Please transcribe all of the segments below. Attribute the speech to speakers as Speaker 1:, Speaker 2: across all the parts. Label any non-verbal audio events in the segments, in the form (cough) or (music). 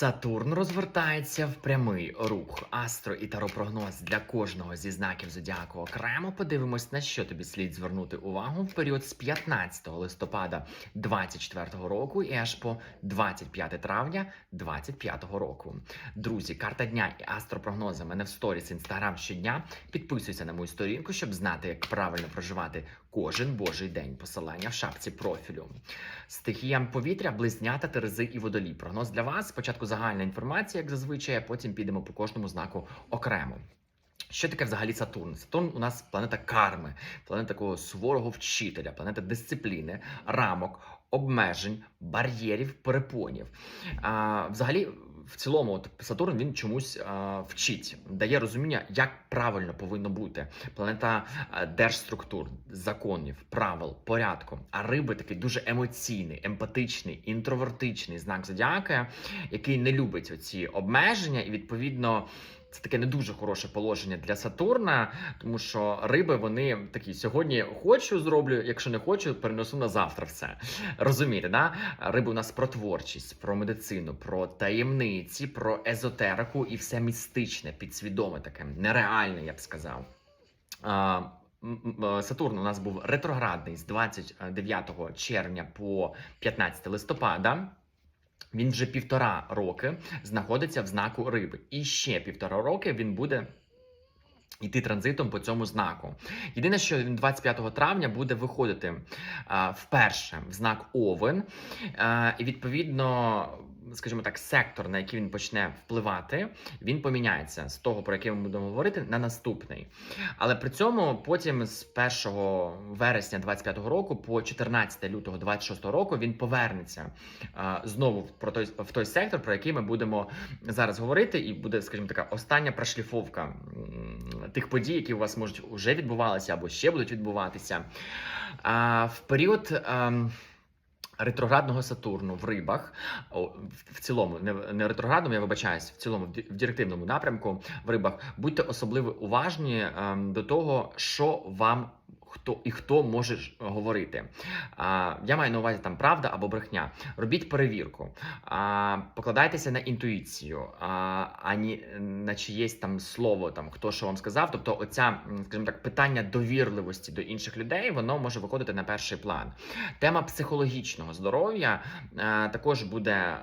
Speaker 1: Сатурн розвертається в прямий рух. Астро і таропрогноз для кожного зі знаків зодіаку окремо. Подивимось, на що тобі слід звернути увагу в період з 15 листопада 24 року і аж по 25 травня 25 року. Друзі, карта дня і астропрогнози мене в сторіс інстаграм щодня. Підписуйся на мою сторінку, щоб знати, як правильно проживати кожен божий день. Посилання в шапці профілю. Стихіям повітря, близнята, терези і водолій. Прогноз для вас. Спочатку загальна інформація, як зазвичай, а потім підемо по кожному знаку окремо. Що таке взагалі Сатурн? Сатурн у нас планета карми, планета такого суворого вчителя, планета дисципліни, рамок, обмежень, бар'єрів, перепонів. А, взагалі, в цілому, от Сатурн він чомусь а, вчить, дає розуміння, як правильно повинно бути. Планета держструктур, законів, правил, порядку. А риби такий дуже емоційний, емпатичний, інтровертичний знак зодіака, який не любить оці обмеження, і відповідно. Це таке не дуже хороше положення для Сатурна, тому що риби вони такі сьогодні хочу зроблю, якщо не хочу, перенесу на завтра все. Розумієте, да? Риби у нас про творчість, про медицину, про таємниці, про езотерику і все містичне, підсвідоме таке, нереальне, я б сказав. Сатурн у нас був ретроградний з 29 червня по 15 листопада. Він вже півтора роки знаходиться в знаку риби. І ще півтора роки він буде йти транзитом по цьому знаку. Єдине, що він 25 травня буде виходити а, вперше в знак Овен, а, і відповідно. Скажімо так, сектор, на який він почне впливати, він поміняється з того, про який ми будемо говорити, на наступний. Але при цьому потім з 1 вересня 25 року по 14 лютого 26 року він повернеться а, знову про той в той сектор, про який ми будемо зараз говорити, і буде, скажімо, така остання прошліфовка тих подій, які у вас можуть вже відбувалися або ще будуть відбуватися. А, в період. ем, Ретроградного Сатурну в рибах, в- цілому, не, ретроградному, я вибачаюсь, в цілому в директивному напрямку в рибах, будьте особливо уважні ем, до того, що вам хто і хто може говорити. А, я маю на увазі там правда або брехня. Робіть перевірку, а, покладайтеся на інтуїцію, а, ані на чиєсь там слово, там хто що вам сказав. Тобто, оця, скажімо так, питання довірливості до інших людей, воно може виходити на перший план. Тема психологічного здоров'я е, також буде е,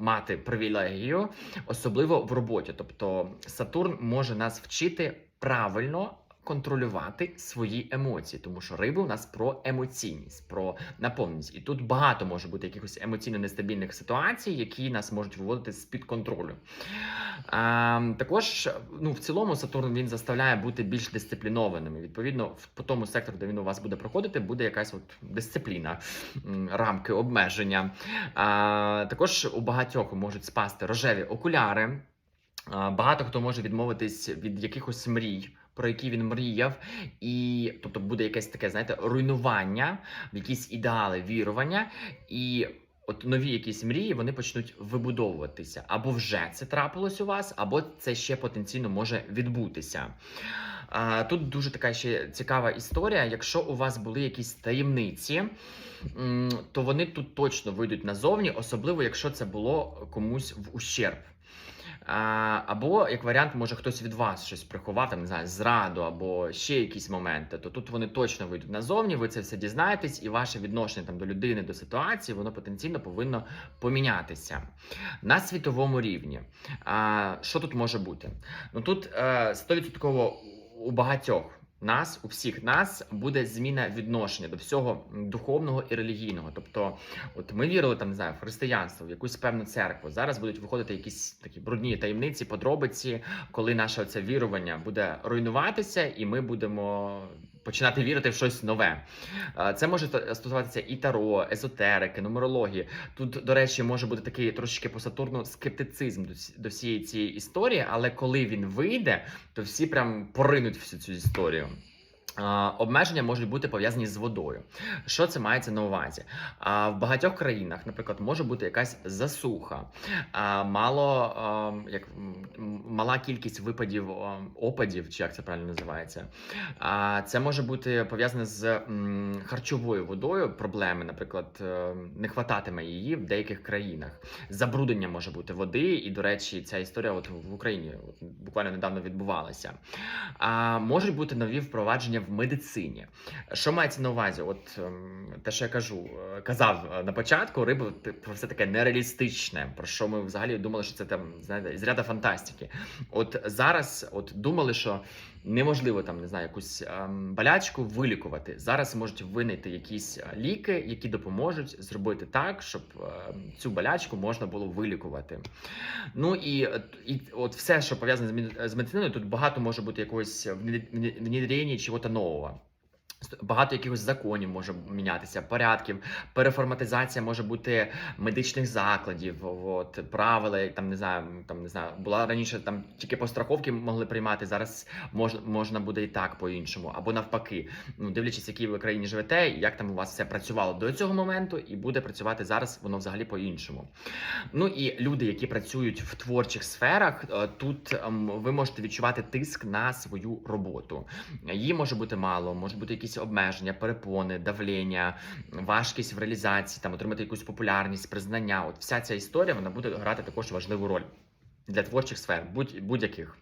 Speaker 1: мати привілегію, особливо в роботі. Тобто Сатурн може нас вчити правильно. Контролювати свої емоції, тому що риби у нас про емоційність, про наповненість. І тут багато може бути якихось емоційно нестабільних ситуацій, які нас можуть виводити з під контролю. А, також, ну в цілому, Сатурн він заставляє бути більш дисциплінованими. Відповідно, по тому сектору, де він у вас буде проходити, буде якась от дисципліна, рамки, обмеження. А, також у багатьох можуть спасти рожеві окуляри. А, Багато хто може відмовитись від якихось мрій, про які він мріяв, і тобто буде якесь таке, знаєте, руйнування, якісь ідеали, вірування, і от нові якісь мрії вони почнуть вибудовуватися. Або вже це трапилось у вас, або це ще потенційно може відбутися. Тут дуже така ще цікава історія. Якщо у вас були якісь таємниці, то вони тут точно вийдуть назовні, особливо якщо це було комусь в ущерб. Або як варіант, може хтось від вас щось приховав, там не знаю, зраду або ще якісь моменти, то тут вони точно вийдуть назовні. Ви це все дізнаєтесь, і ваше відношення там до людини, до ситуації, воно потенційно повинно помінятися на світовому рівні. А, що тут може бути? Ну тут е, 100% у багатьох. Нас, у всіх нас буде зміна відношення до всього духовного і релігійного. Тобто, от ми вірили там, не знаю, в християнство, в якусь певну церкву. Зараз будуть виходити якісь такі брудні таємниці, подробиці, коли наше оце вірування буде руйнуватися, і ми будемо починати вірити в щось нове. Е, Це може стосуватися і таро, езотерики, нумерології. Тут, до речі, може бути такий трошечки по Сатурну скептицизм до всієї цієї історії, але коли він вийде, то всі прям поринуть всю цю історію. Обмеження можуть бути пов'язані з водою. Що це мається на увазі? В багатьох країнах, наприклад, може бути якась засуха, мало як мала кількість випадів опадів, чи як це правильно називається. Це може бути пов'язане з харчовою водою. Проблеми, наприклад, е, не хвататиме її в деяких країнах. Забруднення може бути води, і до речі, ця історія от в Україні буквально недавно відбувалася. Можуть бути нові впровадження в медицині. Що мається на увазі? От ем, те, що я кажу, е, казав е, на початку, риба про все таке нереалістичне, про що ми взагалі думали, що це там знаєте, із ряда фантастики. От зараз, от думали, що неможливо там не знаю, якусь ем, болячку вилікувати. Зараз можуть винайти якісь е, ліки, які допоможуть зробити так, щоб ем, цю болячку можна було вилікувати. Ну і, е, і от все, що пов'язане з медициною, тут багато може бути якогось внедрення чого-то нового. Багато якихось законів може мінятися, порядків, переформатизація може бути медичних закладів, от правила, як там не знаю, там не знаю, була раніше там тільки по страховки могли приймати. Зараз можна можна буде і так по-іншому, або навпаки. Ну дивлячись, в якій ви країні живете, як там у вас все працювало до цього моменту, і буде працювати зараз, воно взагалі по-іншому. Ну і люди, які працюють в творчих сферах, е, тут ем, ви можете відчувати тиск на свою роботу. Її може бути мало, може бути якісь обмеження, перепони, давлення, важкість в реалізації, там отримати якусь популярність, признання. От вся ця історія вона буде грати також важливу роль для творчих сфер, будь- будь-яких.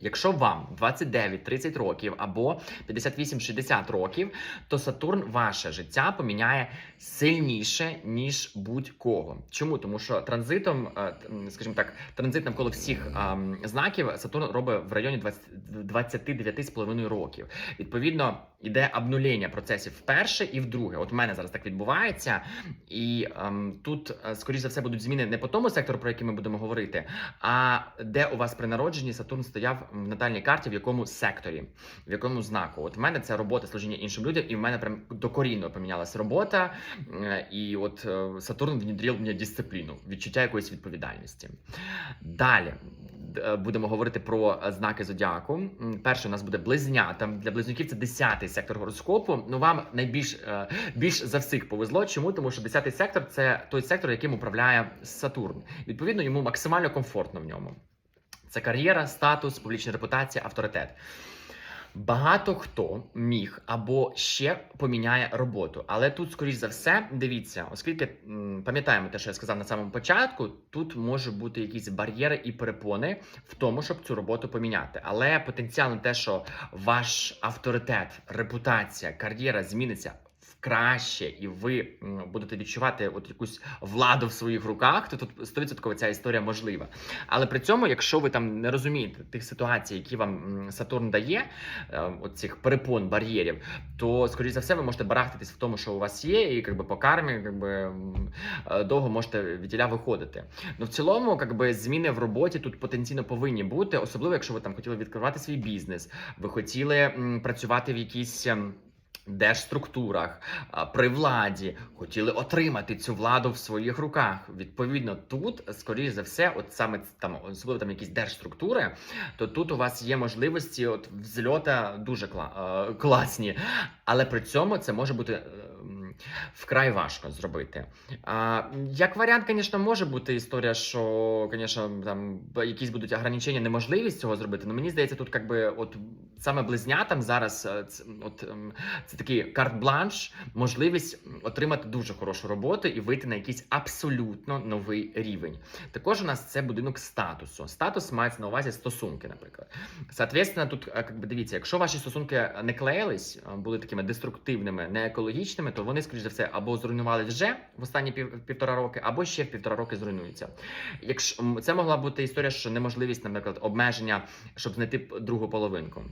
Speaker 1: Якщо вам 29-30 років або 58-60 років, то Сатурн ваше життя поміняє сильніше, ніж будь-кого. Чому? Тому що транзитом, е, скажімо так, транзит навколо всіх ем, знаків Сатурн робить в районі 20 29,5 років. Відповідно, іде обнулення процесів вперше і вдруге. От в мене зараз так відбувається, і ем, тут, е, скоріш за все, будуть зміни не по тому сектору, про який ми будемо говорити, а де у вас при народженні Сатурн стояв в натальній карті, в якому секторі, в якому знаку. От в мене це робота служіння іншим людям, і в мене прям докорінно помінялася робота. І от е, Сатурн внедрив мені дисципліну, відчуття якоїсь відповідальності. Далі. е, Будемо говорити про знаки зодіаку. М, Перший у нас буде близнята. Для близнюків це 10-й сектор гороскопу. Ну вам найбільш е, більш за всіх повезло. Чому? Тому що 10-й сектор це той сектор, яким управляє Сатурн. Відповідно, йому максимально комфортно в ньому. Це кар'єра, статус, публічна репутація, авторитет. Багато хто міг або ще поміняє роботу, але тут, скоріш за все, дивіться, оскільки пам'ятаємо те, що я сказав на самому початку, тут може бути якісь бар'єри і перепони в тому, щоб цю роботу поміняти. Але потенціал на те, що ваш авторитет, репутація, кар'єра зміниться краще, і ви будете відчувати от якусь владу в своїх руках, то тут 100% ця історія можлива. Але при цьому, якщо ви там не розумієте тих ситуацій, які вам Сатурн дає, е, от цих перепон, бар'єрів, то скоріш за все ви можете барахтатись в тому, що у вас є, і якби по кармі, якби е, довго можете від тіля виходити. Ну в цілому, якби зміни в роботі тут потенційно повинні бути, особливо якщо ви там хотіли відкривати свій бізнес, ви хотіли працювати в якійсь. Ем, Держструктурах при владі хотіли отримати цю владу в своїх руках. Відповідно, тут, скоріш за все, от саме там особливо там якісь держструктури, то тут у вас є можливості от взльота дуже кла- е, класні, але при цьому це може бути е, м, вкрай важко зробити. А, як варіант, звісно, може бути історія, що, звісно, там якісь будуть ограничення, неможливість цього зробити. але мені здається, тут якби от саме близнятам зараз е, от, ем, це такий карт-бланш, можливість отримати дуже хорошу роботу і вийти на якийсь абсолютно новий рівень. Також у нас це будинок статусу. Статус мається на увазі стосунки, наприклад. Соответственно, тут е, як би, дивіться, якщо ваші стосунки не клеїлись, е, були такими деструктивними, не екологічними, то вони, скоріш за все, або зруйнували вже в останні пів, півтора роки, або ще в півтора роки зруйнуються. Якщо це могла бути історія, що неможливість, наприклад, обмеження, щоб знайти другу половинку.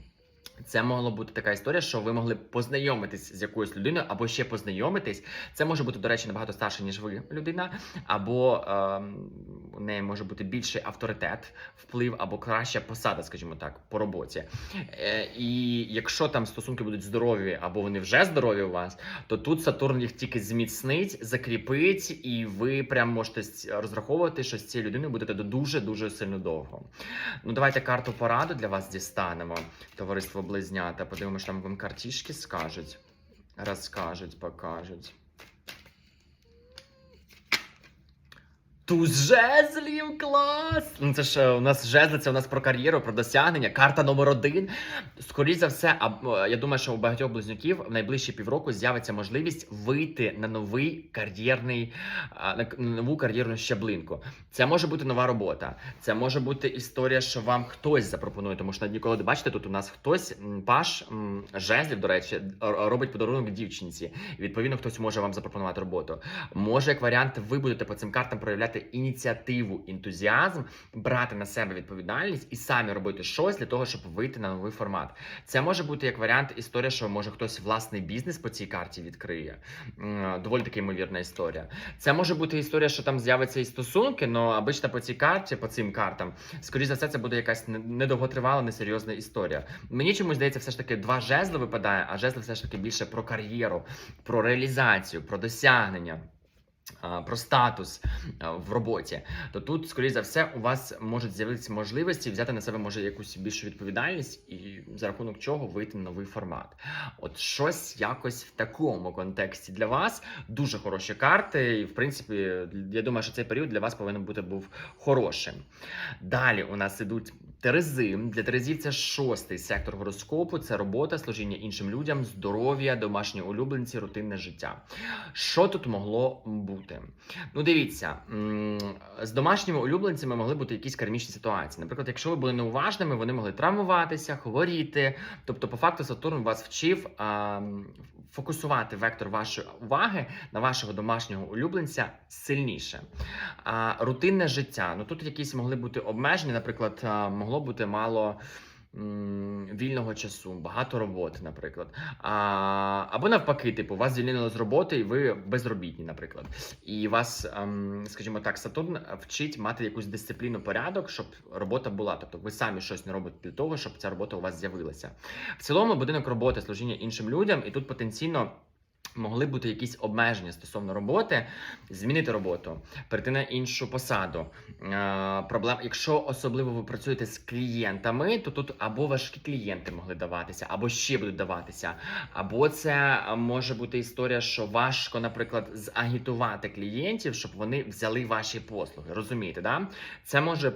Speaker 1: Це могло бути така історія, що ви могли познайомитись з якоюсь людиною, або ще познайомитись. Це може бути, до речі, набагато старше, ніж ви людина, або ем, неї може бути більший авторитет, вплив або краща посада, скажімо так, по роботі. Е, і якщо там стосунки будуть здорові, або вони вже здорові у вас, то тут Сатурн їх тільки зміцнить, закріпить, і ви прям можете розраховувати, що з цією людиною будете дуже дуже сильно довго. Ну, давайте карту пораду для вас дістанемо. Товариство Близнята. Подивимося, там вам картішки скажуть. Розкажуть, покажуть. Туз жезлів, клас! Ну це ж е, у нас жезли, це у нас про кар'єру, про досягнення. Карта номер один. Скоріше за все, е, я думаю, що у багатьох близнюків в найближчі півроку з'явиться можливість вийти на новий кар'єрний, на нову кар'єрну щаблинку. Це може бути нова робота. Це може бути історія, що вам хтось запропонує, тому що ніколи не бачите, тут у нас хтось, паш жезлів, до речі, робить подарунок дівчинці. Відповідно хтось може вам запропонувати роботу. Може, як варіант, ви будете по цим картам проявляти ініціативу, ентузіазм, брати на себе відповідальність і самі робити щось для того, щоб вийти на новий формат. Це може бути як варіант історія, що може хтось власний бізнес по цій карті відкриє. Доволі таки ймовірна історія. Це може бути історія, що там з'явиться і стосунки, але обично по цій карті, по цим картам, скоріш за все, це буде якась недовготривала, несерйозна історія. Мені чомусь здається, все ж таки два жезли випадає, а жезли все ж таки більше про кар'єру, про реалізацію, про досягнення. Про статус в роботі, то тут, скоріш за все, у вас можуть з'явитися можливості взяти на себе може якусь більшу відповідальність і за рахунок чого вийти на новий формат. От щось якось в такому контексті для вас дуже хороші карти, і в принципі, я думаю, що цей період для вас повинен бути був хорошим. Далі у нас ідуть Терези. Для Терезів це шостий сектор гороскопу. Це робота, служіння іншим людям, здоров'я, домашні улюбленці, рутинне життя. Що тут могло бути? Ну, дивіться, з домашніми улюбленцями могли бути якісь кармічні ситуації. Наприклад, якщо ви були неуважними, вони могли травмуватися, хворіти. Тобто, по факту, Сатурн вас вчив а, фокусувати вектор вашої уваги на вашого домашнього улюбленця сильніше. А, рутинне життя. Ну тут якісь могли бути обмеження, наприклад, могло бути мало. Вільного часу, багато роботи, наприклад. А, або навпаки, типу, вас звільнили з роботи, і ви безробітні, наприклад. І вас, ем, скажімо так, Сатурн вчить мати якусь дисципліну порядок, щоб робота була. Тобто ви самі щось не робите для того, щоб ця робота у вас з'явилася. В цілому, будинок роботи, служіння іншим людям, і тут потенційно. Могли бути якісь обмеження стосовно роботи, змінити роботу, перейти на іншу посаду. Е, проблем, якщо особливо ви працюєте з клієнтами, то тут або важкі клієнти могли даватися, або ще будуть даватися. Або це може бути історія, що важко, наприклад, загітувати клієнтів, щоб вони взяли ваші послуги. Розумієте, да? Це може.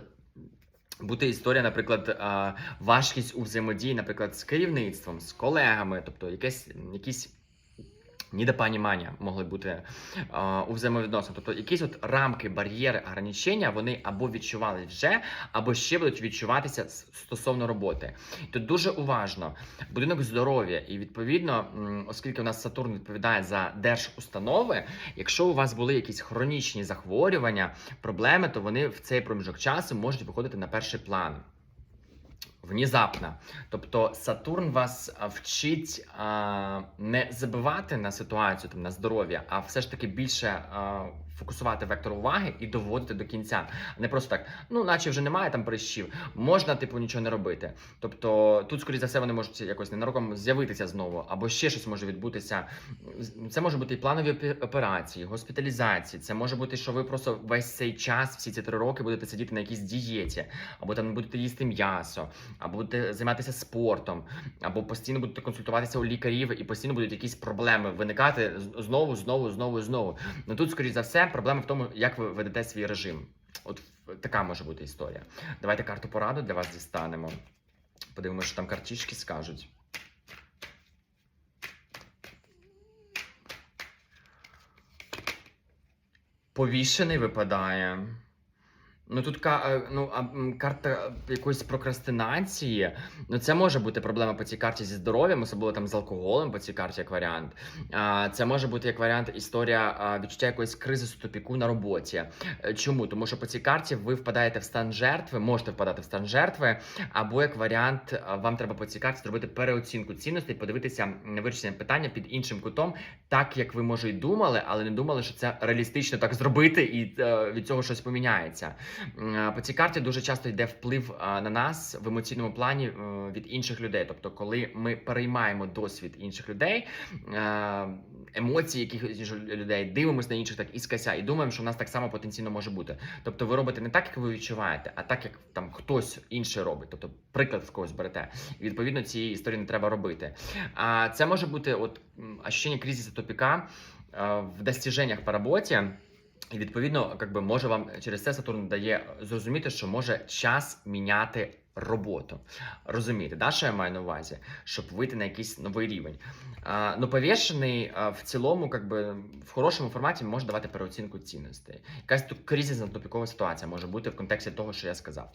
Speaker 1: Бути історія, наприклад, е, важкість у взаємодії, наприклад, з керівництвом, з колегами, тобто якесь, якісь недопонімання могли бути е, у взаємовідносинах. Тобто якісь от рамки, бар'єри, ограничення, вони або відчували вже, або ще будуть відчуватися стосовно роботи. Тут дуже уважно. Будинок здоров'я, і відповідно, оскільки у нас Сатурн відповідає за держустанови, якщо у вас були якісь хронічні захворювання, проблеми, то вони в цей проміжок часу можуть виходити на перший план. Внезапно. Тобто Сатурн вас вчить а, не забивати на ситуацію, там, на здоров'я, а все ж таки більше а, фокусувати вектор уваги і доводити до кінця. Не просто так, ну, наче вже немає там прищів, можна, типу, нічого не робити. Тобто тут, скоріш за все, вони можуть якось ненароком з'явитися знову, або ще щось може відбутися. Це може бути і планові опе- операції, госпіталізації. Це може бути, що ви просто весь цей час, всі ці три роки, будете сидіти на якійсь дієті, або там будете їсти м'ясо, або будете займатися спортом, або постійно будете консультуватися у лікарів, і постійно будуть якісь проблеми виникати знову, знову, знову, знову. Ну тут, скоріш за все, проблема в тому, як ви ведете свій режим. От така може бути історія. Давайте карту пораду для вас дістанемо. Подивимося, що там картішки скажуть. Повішений випадає. Ну тут е, ну, карта якоїсь прокрастинації. Ну, це може бути проблема по цій карті зі здоров'ям, особливо там з алкоголем по цій карті як варіант. Це може бути як варіант історія відчуття якоїсь кризи тупіку на роботі. Е, Чому? Тому що по цій карті ви впадаєте в стан жертви, можете впадати в стан жертви, або як варіант, вам треба по цій карті зробити переоцінку цінностей, подивитися на вирішення питання під іншим кутом, так як ви може й думали, але не думали, що це реалістично так зробити, і е, від цього щось поміняється. М, По цій карті дуже часто йде вплив на нас в емоційному плані е, від інших людей. Тобто, коли ми переймаємо досвід інших людей, е, емоції якихось людей, дивимося на інших так іскося і думаємо, що в нас так само потенційно може бути. Тобто, ви робите не так, як ви відчуваєте, а так, як там хтось інший робить. Тобто, приклад з когось берете. І відповідно цієї історії не треба робити. А це може бути от ощущення кризису тупіка е, в достіженнях по роботі. І відповідно, как би, може вам через це Сатурн дає зрозуміти, що може час міняти роботу. Розумієте, да, що я маю на увазі, щоб вийти на якийсь новий рівень. А, ну, повішений в цілому, как би, в хорошому форматі може давати переоцінку цінностей. Якась тут кризисна тупікова ситуація може бути в контексті того, що я сказав.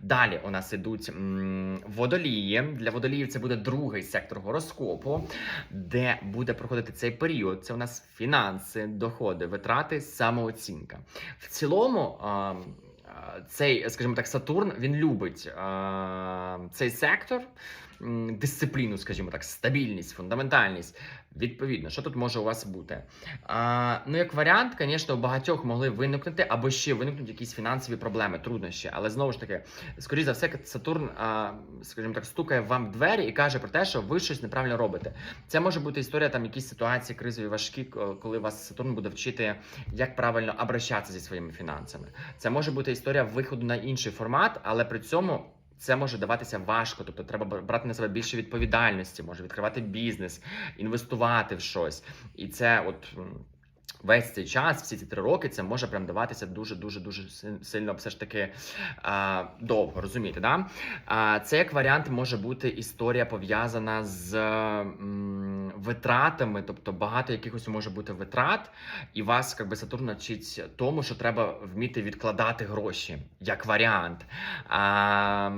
Speaker 1: Далі у нас ідуть м, водолії. Для водоліїв це буде другий сектор гороскопу, де буде проходити цей період. Це у нас фінанси, доходи, витрати, самооцінка. В цілому. А, цей, скажімо так, Сатурн він любить цей сектор, дисципліну, скажімо так, стабільність, фундаментальність. Відповідно, що тут може у вас бути? А, ну, як варіант, звісно, у багатьох могли виникнути або ще виникнуть якісь фінансові проблеми, труднощі. Але знову ж таки, скоріш за все, Сатурн, а, скажімо так, стукає вам в двері і каже про те, що ви щось неправильно робите. Це може бути історія там якісь ситуації кризові важкі, коли вас Сатурн буде вчити, як правильно обращатися зі своїми фінансами. Це може бути історія виходу на інший формат, але при цьому. Це може даватися важко, тобто треба брати на себе більше відповідальності, може відкривати бізнес, інвестувати в щось. І це от весь цей час, всі ці три роки, це може прям даватися дуже дуже дуже сильно, все ж таки а, довго. Розумієте, да? А, це як варіант може бути історія пов'язана з м, витратами, тобто багато якихось може бути витрат, і вас якби Сатурн навчить тому, що треба вміти відкладати гроші як варіант. А,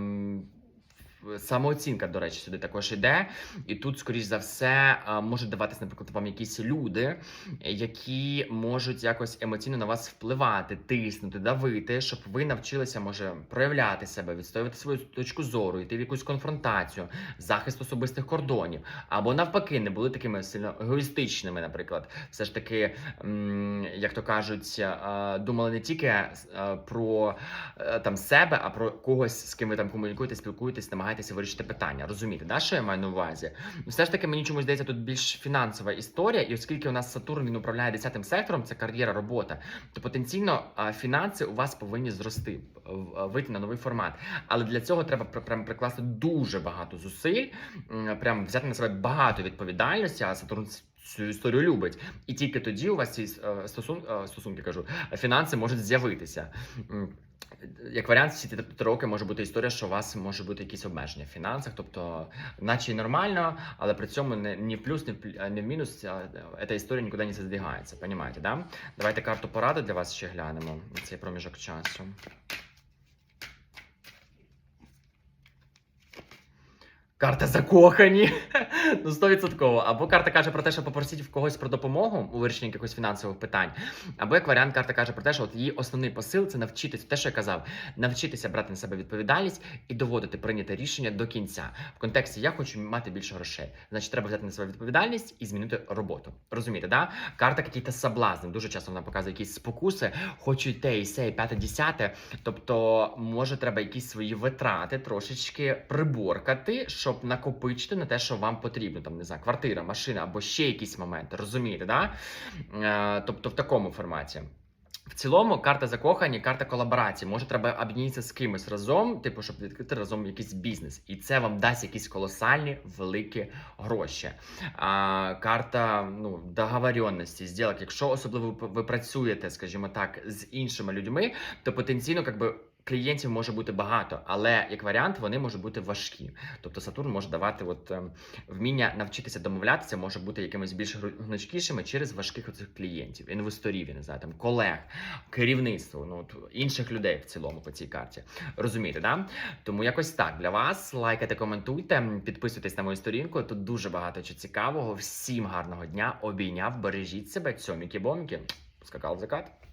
Speaker 1: Самооцінка, до речі, сюди також іде. І тут, скоріш за все, можуть даватись, наприклад, вам якісь люди, які можуть якось емоційно на вас впливати, тиснути, давити, щоб ви навчилися, може, проявляти себе, відстоювати свою точку зору, йти в якусь конфронтацію, захист особистих кордонів, або навпаки, не були такими сильно егоїстичними, наприклад, все ж таки, як то кажуть, е, думали не тільки е, про е, там себе, а про когось, з ким ви там комунікуєте, спілкуєтесь, намагаєтеся вирішити питання. Розумієте, да, що я маю на увазі? Все ж таки, мені чомусь здається, тут більш фінансова історія, і оскільки у нас Сатурн він управляє 10 сектором, це кар'єра, робота, то потенційно фінанси у вас повинні зрости, вийти на новий формат. Але для цього треба прям прикласти дуже багато зусиль, прям взяти на себе багато відповідальності, а Сатурн. Цю історію любить, і тільки тоді у вас ці е, стосун, е, стосунки кажу, фінанси можуть з'явитися. Як варіант, ці три роки може бути історія, що у вас може бути якісь обмеження в фінансах, тобто, наче й нормально, але при цьому не, ні в плюс, ні в, мінус. ця- Ця історія нікуди не здвигається. Понімаєте, да? Давайте карту поради для вас ще глянемо на цей проміжок часу. Карта закохані. (laughs) ну, 100%. Або карта каже про те, що попросіть в когось про допомогу у вирішенні якихось фінансових питань. Або як варіант, карта каже про те, що от її основний посил це навчитися, те, що я казав, навчитися брати на себе відповідальність і доводити прийняте рішення до кінця. В контексті я хочу мати більше грошей. Значить, треба взяти на себе відповідальність і змінити роботу. Розумієте, да? Карта якісь соблазни. Дуже часто вона показує якісь спокуси, хочу те, і се, і п'яте, десяте. Тобто, може, треба якісь свої витрати трошечки приборкати, щоб накопичити на те, що вам потрібно. Там не знаю, квартира, машина або ще якісь моменти. Розумієте, да? Е, тобто в такому форматі. В цілому, карта закохані, карта колаборації. Може, треба об'єднатися з кимось разом, типу, щоб відкрити разом якийсь бізнес, і це вам дасть якісь колосальні великі гроші. А, карта ну, договоренності, зділок. Якщо особливо ви працюєте, скажімо так, з іншими людьми, то потенційно, якби. Клієнтів може бути багато, але як варіант вони можуть бути важкі. Тобто Сатурн може давати от ем, вміння навчитися домовлятися, може бути якимись більш гнучкішими через важких оцих клієнтів, інвесторів, я не знаю, там колег, керівництво, ну інших людей в цілому по цій карті. Розумієте, да? Тому якось так для вас. Лайкайте, коментуйте, підписуйтесь на мою сторінку. Тут дуже багато чого цікавого. Всім гарного дня. Обійняв, бережіть себе, цьоміки-боміки. Скакав закат.